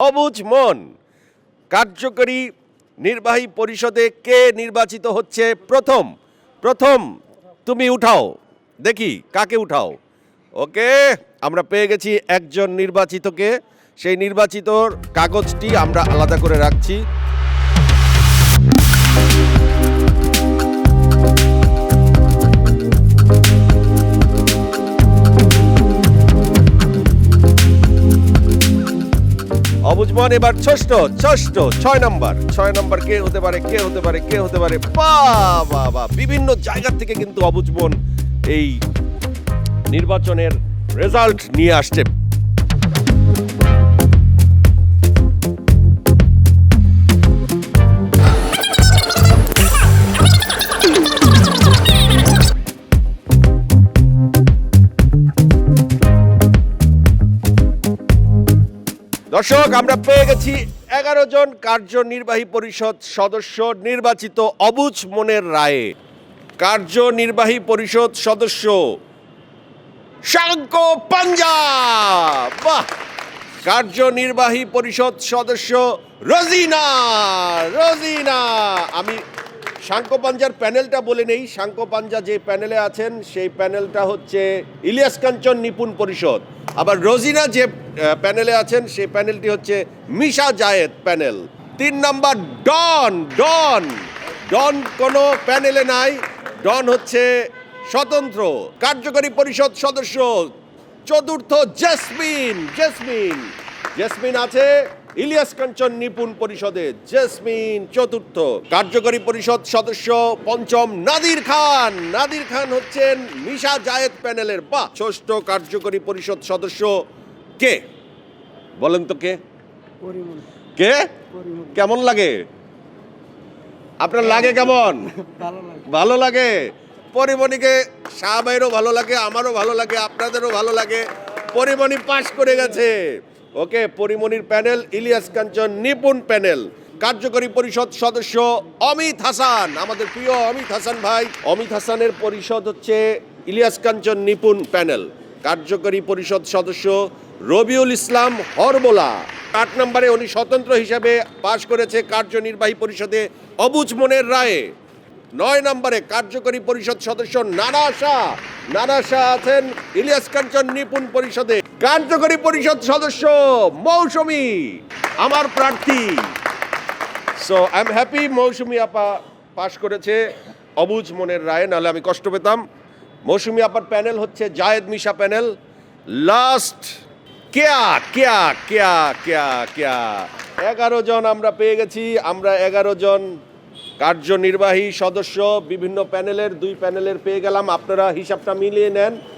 অবুজ মন। কার্যকরী নির্বাহী পরিষদে কে নির্বাচিত হচ্ছে প্রথম? প্রথম তুমি উঠাও। দেখি কাকে উঠাও। ওকে, আমরা পেয়ে গেছি একজন নির্বাচিতকে। সেই নির্বাচিতর কাগজটি আমরা আলাদা করে রাখছি। অবুজমান এবার ষষ্ঠ ষষ্ঠ, ছয় নম্বর। ছয় নম্বর কে হতে পারে, কে হতে পারে, কে হতে পারে? বা বা বা, বিভিন্ন জায়গার থেকে কিন্তু অবুজমন এই নির্বাচনের রেজাল্ট নিয়ে আসছে। দর্শক, আমরা পেয়ে গেছি এগারো জন কার্যনির্বাহী পরিষদ সদস্য নির্বাচিত অবুজ মনের রায়ে। কার্যনির্বাহী পরিষদ সদস্য শাঙ্কো পাঞ্জাব বাহ! কার্যনির্বাহী পরিষদ সদস্য রোজিনা রোজিনা। আমি শাঙ্কো পাঞ্জার প্যানেলটা বলে নেই। শাঙ্কো পাঞ্জা যে প্যানেলে আছেন, সেই প্যানেলটা হচ্ছে ইলিয়াস কাঞ্চন নিপুণ পরিষদ। আবার রোজিনা যে প্যানেলে আছেন সেই প্যানেলটি হচ্ছে মিশা জায়েদ প্যানেল। তিন নাম্বার, ডন ডন। ডন কোনো প্যানেলে নাই, ডন হচ্ছে স্বতন্ত্র, কার্যকরী পরিষদ সদস্য, চতুর্থ জেসমিন জেসমিন। জেসমিন আছে ইলিয়াস কাঞ্চন নিপুণ পরিষদে, জেসমিন চতুর্থ। কার্যকরী পরিষদ সদস্য পঞ্চম নাদির খান। নাদির খান হচ্ছেন মিশা জায়েদ প্যানেলের বা, ষষ্ঠ কার্যকরী পরিষদ সদস্য কে? বলেন তো কে? কে? কেমন লাগে? আপনার লাগে কেমন? ভালো লাগে। পরিমণিকে শাহবাইরও ভালো লাগে আমারও ভালো লাগে আপনাদেরও ভালো লাগে। পরিমণি পাশ করে গেছে। ওকে পরিমণির প্যানেল ইলিয়াস কাঞ্চন নিপুণ প্যানেল। কার্যকরী পরিষদ সদস্য অমিত হাসান আমাদের প্রিয় অমিত হাসান ভাই। অমিত হাসানের পরিষদ হচ্ছে ইলিয়াস কাঞ্চন নিপুণ প্যানেল। কার্যকরী পরিষদ সদস্য রবিউল ইসলাম হরবোলা। আট নম্বরে উনি স্বতন্ত্র হিসাবে পাশ করেছে কার্যনির্বাহী পরিষদে অবুজ মনের রায়ে। নয় নম্বরে কার্যকরী পরিষদ সদস্য নানা শাহ আছেন ইলিয়াস কাঞ্চন নিপুণ পরিষদে। কার্যকরী পরিষদ সদস্য মৌসুমী, আমার প্রার্থী। So I am happy Mousumi আপা পাশ করেছে অবুজ মনের রায়, নাহলে আমি কষ্ট পেতাম। মৌসুমী আপার প্যানেল হচ্ছে জায়েদ মিশা প্যানেল। লাস্ট কেয়া কেয়া কেয়া কেয়া কেয়া। এগারো জন আমরা পেয়ে গেছি, আমরা এগারো জন কার্যনির্বাহী সদস্য বিভিন্ন প্যানেলের, দুই প্যানেলের পেয়ে গেলাম। আপনারা হিসাবটা মিলিয়ে নেন।